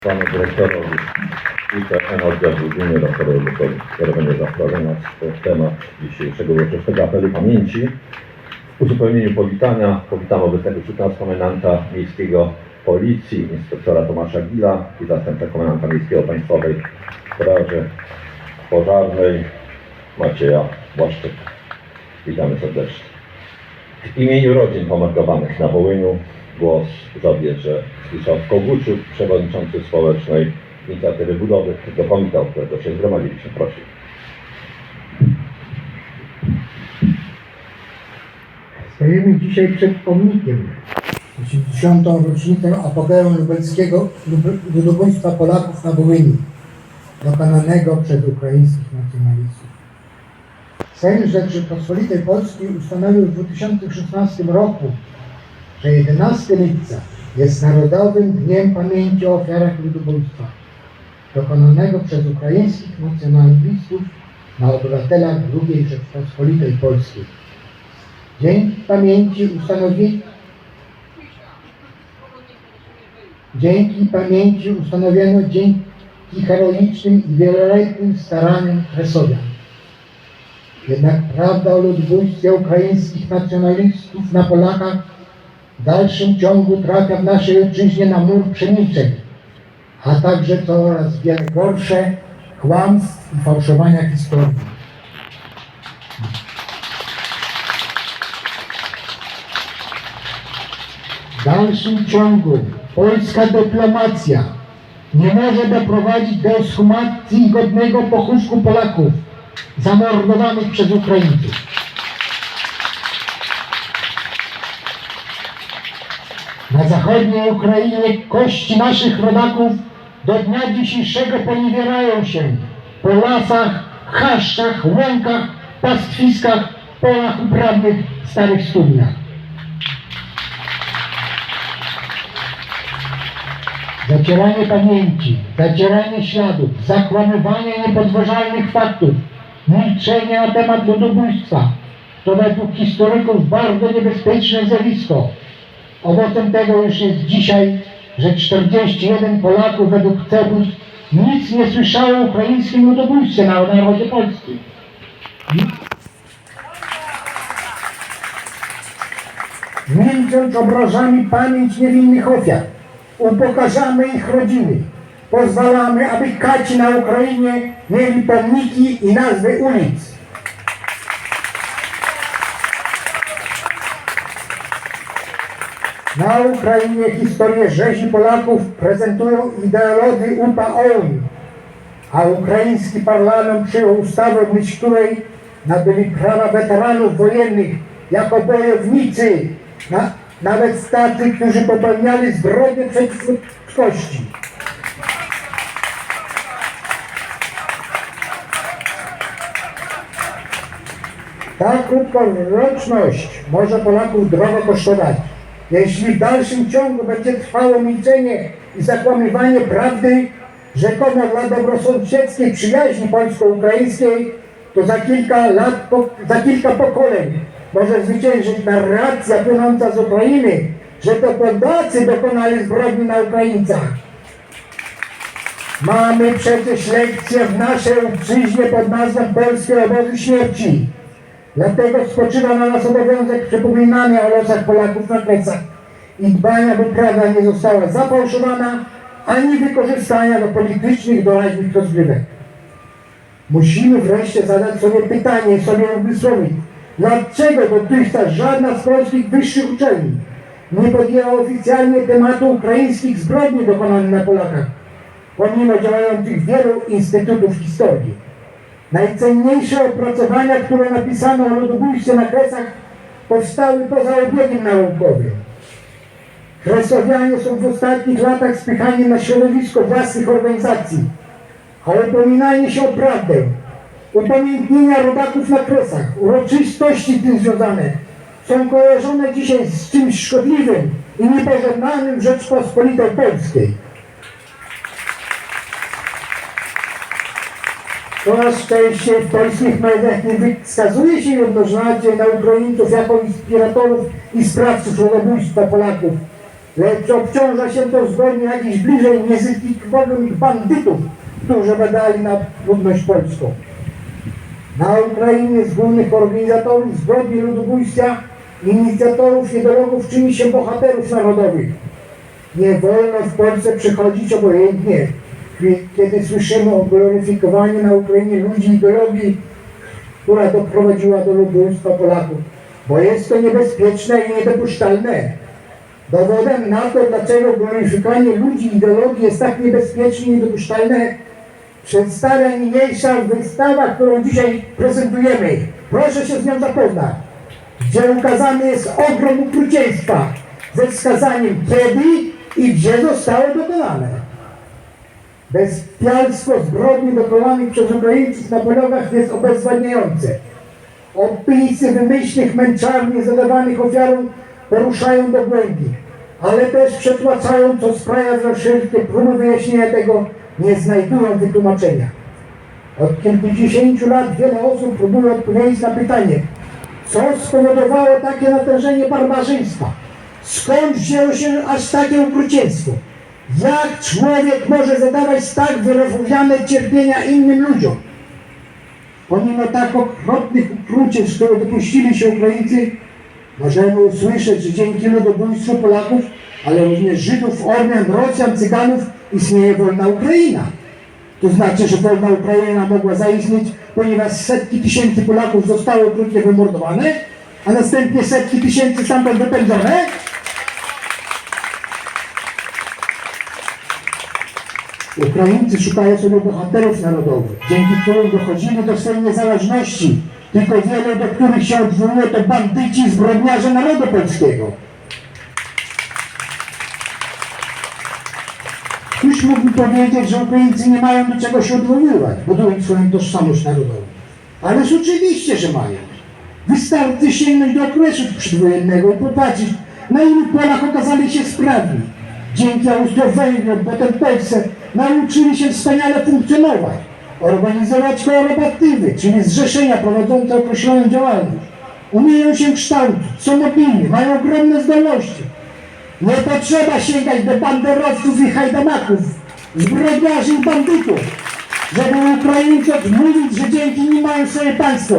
panu dyrektorowi IPN oddziału Gminy doktorowi Lukowi, który będzie w temat dzisiejszego uroczystego apelu pamięci. W uzupełnieniu powitania powitam obecnego nas komendanta miejskiego policji, inspektora Tomasza Gila i zastępcę komendanta miejskiego Państwowej Straży Pożarnej Macieja Błaszczyka. Witamy serdecznie. W imieniu rodzin pomordowanych na Wołyniu głos zabierze Zdzisław Koguciuk, przewodniczący społecznej inicjatywy budowy do komitetu, którego się zgromadziliśmy. Proszę. Stajemy dzisiaj przed pomnikiem 80. rocznicę apogeum lubelskiego lub- ludobójstwa Polaków na Wołyniu, dokonanego przez ukraińskich nacjonalistów. Sejm Rzeczypospolitej Polskiej ustanowił w 2016 roku, że 11 lipca jest Narodowym Dniem Pamięci o ofiarach ludobójstwa dokonanego przez ukraińskich nacjonalistów na obywatelach II Rzeczypospolitej Polskiej. Dzięki pamięci ustanowi... Dzięki pamięci ustanowiono dzięki heroicznym i wieloletnim staraniom Kresowian. Jednak prawda o ludobójstwie ukraińskich nacjonalistów na Polakach w dalszym ciągu trafia w naszej ojczyźnie na mur przemilczeń, a także coraz wiele gorsze kłamstw i fałszowania historii. W dalszym ciągu polska dyplomacja nie może doprowadzić do ekshumacji godnego pochówku Polaków zamordowanych przez Ukraińców. Na zachodniej Ukrainie kości naszych rodaków do dnia dzisiejszego poniewierają się po lasach, chaszczach, łąkach, pastwiskach, polach uprawnych, starych studniach. Zacieranie pamięci, zacieranie śladów, zakłamywanie niepodważalnych faktów, milczenie na temat ludobójstwa to według historyków bardzo niebezpieczne zjawisko. Owocem tego już jest dzisiaj, że 41 Polaków według CEBUS nic nie słyszało o ukraińskim ludobójstwie na narodzie polskim. Milcząc obrażamy pamięć niewinnych ofiar, upokarzamy ich rodziny, pozwalamy, aby kaci na Ukrainie mieli pomniki i nazwy ulic. Na Ukrainie historię rzezi Polaków prezentują ideolodzy UPA-OUN, a ukraiński parlament przyjął ustawę, w myśl której nabyli prawa weteranów wojennych jako bojownicy, na, nawet tacy, którzy popełniali zbrodnie przeciw ludzkości. Ta krótkoroczność może Polaków drogo kosztować. Jeśli w dalszym ciągu będzie trwało milczenie i zakłamywanie prawdy, rzekomo dla dobrosąsiedzkiej przyjaźni polsko-ukraińskiej, to za kilka lat, po, za kilka pokoleń może zwyciężyć narracja płynąca z Ukrainy, że to Polacy dokonali zbrodni na Ukraińcach. Mamy przecież lekcję w naszej ojczyźnie pod nazwą Polskie Obozy Śmierci. Dlatego spoczywa na nas obowiązek przypominania o losach Polaków na plecach i dbania, by prawda nie została zapałszowana, ani wykorzystania do politycznych, doraźnych rozgrywek. Musimy wreszcie zadać sobie pytanie sobie wysłowić, dlaczego dotychczas żadna z polskich wyższych uczelni nie podjęła oficjalnie tematu ukraińskich zbrodni dokonanych na Polakach, pomimo działających wielu instytutów historii. Najcenniejsze opracowania, które napisano o ludobójstwie na Kresach, powstały poza obiegiem naukowym. Kresowianie są w ostatnich latach spychani na środowisko własnych organizacji, a upominanie się o prawdę, upamiętnienia rodaków na Kresach, uroczystości tym związane są kojarzone dzisiaj z czymś szkodliwym i niepożądanym Rzeczpospolitej Polskiej. Coraz częściej w polskich mediach nie wskazuje się jednoznacznie na Ukraińców jako inspiratorów i sprawców ludobójstwa Polaków lecz obciąża się to zgodnie jakiś bliżej niezwykłych bandytów, którzy badali na ludność polską. Na Ukrainie z głównych organizatorów zbrodni ludobójstwa, inicjatorów, ideologów czyni się bohaterów narodowych. Nie wolno w Polsce przechodzić obojętnie, kiedy słyszymy o gloryfikowaniu na Ukrainie ludzi ideologii, która doprowadziła do ludobójstwa Polaków, bo jest to niebezpieczne i niedopuszczalne. Dowodem na to, dlaczego gloryfikowanie ludzi ideologii jest tak niebezpieczne i niedopuszczalne, przedstawia niniejsza wystawa, którą dzisiaj prezentujemy. Proszę się z nią zapoznać, gdzie ukazany jest ogrom okrucieństwa ze wskazaniem kiedy i gdzie zostało dokonane. Bezpialstwo zbrodni dokonanych przez Ukraińców na polowach jest obezwładniające. Opisy wymyślnych męczarni zadawanych ofiarom poruszają do głębi, ale też przetłaczają, co sprawia, że wszelkie próby wyjaśnienia tego nie znajdują wytłumaczenia. Od kilkudziesięciu lat wiele osób próbuje odpowiedzieć na pytanie, co spowodowało takie natężenie barbarzyństwa? Skąd wzięło się aż takie okrucieństwo? Jak człowiek może zadawać tak wyrozumiane cierpienia innym ludziom? Pomimo tak okropnych ukrucieństw, które dopuścili się Ukraińcy, możemy usłyszeć, że dzięki ludobójstwu Polaków, ale również Żydów, Ormian, Rosjan, Cyganów istnieje wolna Ukraina. To znaczy, że wolna Ukraina mogła zaistnieć, ponieważ setki tysięcy Polaków zostało okrutnie wymordowane, a następnie setki tysięcy stamtąd wypędzone. Ukraińcy szukają sobie bohaterów narodowych, dzięki którym dochodzimy do swojej niezależności. Tylko wielu, do których się odwołuje, to bandyci zbrodniarze narodu polskiego. Ktoś mógłby powiedzieć, że Ukraińcy nie mają do czego się odwoływać, budując swoją tożsamość narodową. Ależ oczywiście, że mają. Wystarczy sięgnąć do okresu przedwojennego i popatrzeć, na ilu polach okazali się sprawni. Dzięki Austro-Węgrom, potem Polsce, nauczyli się wspaniale funkcjonować, organizować kooperatywy, czyli zrzeszenia prowadzące określoną działalność. Umieją się kształcić, są mobilni, mają ogromne zdolności. Nie potrzeba sięgać do banderowców i hajdamaków, zbrodniarzy i bandytów, żeby Ukraińcom mówić, że dzięki nim mają swoje państwo.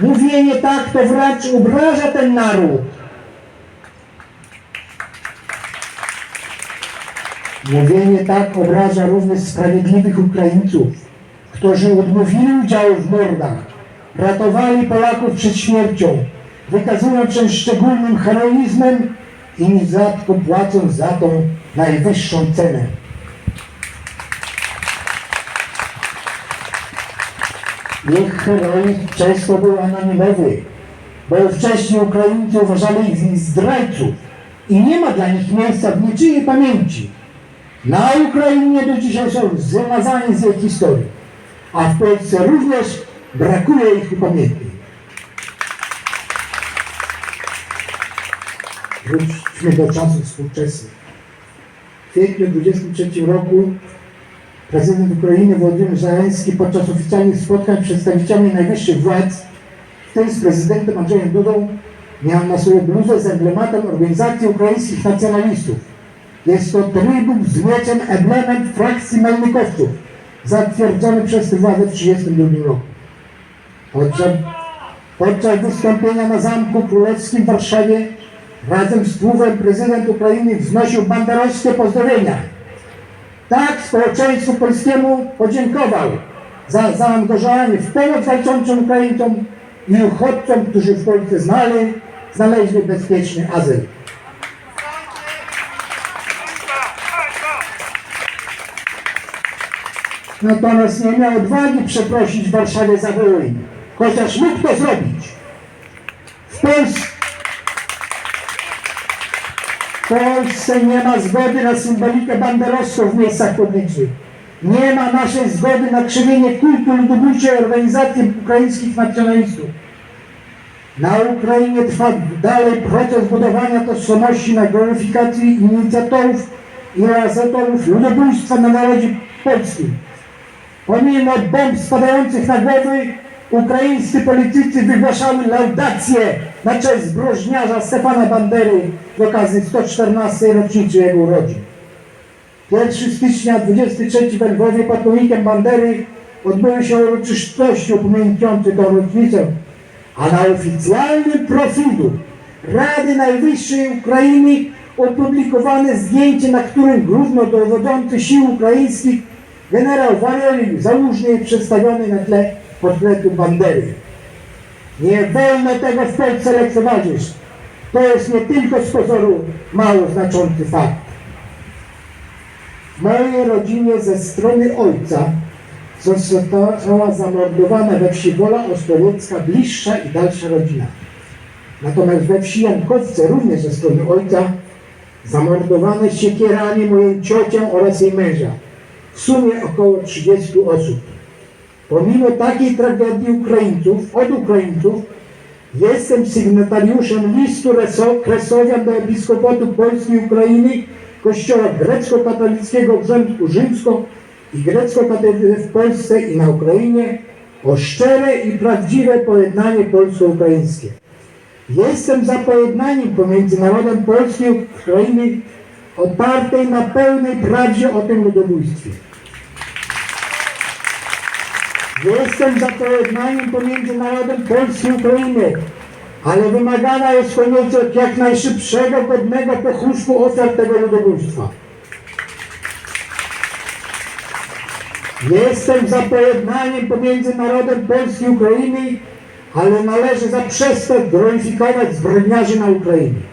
Mówienie tak to wręcz obraża ten naród. Mówienie tak obraża również sprawiedliwych Ukraińców, którzy odmówili udziału w mordach, ratowali Polaków przed śmiercią, wykazując się szczególnym heroizmem i nierzadko płacąc za tą najwyższą cenę. Ich heroizm często był anonimowy, bo wcześniej Ukraińcy uważali ich zdrajców i nie ma dla nich miejsca w niczyjej pamięci. Na Ukrainie do dzisiaj są zmazani z jej historii, a w Polsce również brakuje ich upamiętnień. Wróćmy do czasów współczesnych. W kwietniu 23 roku prezydent Ukrainy Władimir Zeleński podczas oficjalnych spotkań z przedstawicielami najwyższych władz, w tym z prezydentem Andrzejem Dudą, miał na sobie bluzę z emblematem organizacji ukraińskich nacjonalistów. Jest to trybut z mieczem emblemet frakcji Melnikowców, zatwierdzony przez tę władzę w 1932 roku. Podczas, podczas wystąpienia na Zamku Królewskim w Warszawie razem z tłumem prezydent Ukrainy wznosił banderowskie pozdrowienia. Tak społeczeństwu polskiemu podziękował za zaangażowanie w pomoc walczącym Ukraińcom i uchodźcom, którzy w Polsce znali, znaleźli bezpieczny azyl. Natomiast nie miał odwagi przeprosić Warszawie za Wołyń, chociaż mógł to zrobić. W Polsce, w Polsce nie ma zgody na symbolikę banderowską w miejscach publicznych. Nie ma naszej zgody na krzywienie kultu ludobójczej organizacji ukraińskich nacjonalistów. Na Ukrainie trwa dalej proces budowania tożsamości na gloryfikacji inicjatorów i realizatorów ludobójstwa na narodzie polskim. Pomimo bomb spadających na głowy, ukraińscy politycy wygłaszały laudacje na cześć zbrodniarza Stefana Bandery z okazji 114 rocznicy jego urodzin. 1 stycznia 23 we Lwowie pod pomnikiem Bandery odbyły się uroczystości upamiętniające tę rocznicę, a na oficjalnym profilu Rady Najwyższej Ukrainy opublikowane zdjęcie, na którym głównodowodzący sił ukraińskich generał Warelik Załużny przedstawiony na tle portretu Bandery. Nie wolno tego w Polsce lekceważyć. To jest nie tylko z pozoru mało znaczący fakt. W mojej rodzinie ze strony ojca została zamordowana we wsi Wola Ostołecka bliższa i dalsza rodzina. Natomiast we wsi Jankowce, również ze strony ojca, zamordowane siekierami moją ciocią oraz jej męża. W sumie około 30 osób. Pomimo takiej tragedii Ukraińców, od Ukraińców, jestem sygnatariuszem listu Reso- Kresowian do Episkopatu Polski i Ukrainy, Kościoła grecko-katolickiego w Rzymsku Rzymsko i grecko-katolickiego w Polsce i na Ukrainie o szczere i prawdziwe pojednanie polsko-ukraińskie. Jestem za pojednaniem pomiędzy narodem polskim i Ukrainy opartej na pełnej prawdzie o tym ludobójstwie. Jestem za pojednaniem pomiędzy narodem polskim i Ukrainy, ale wymagana jest konieczność jak najszybszego, godnego pochówku ofiar tego ludobójstwa. Jestem za pojednaniem pomiędzy narodem polskim i Ukrainy, ale należy zaprzestać glorifikować zbrodniarzy na Ukrainie.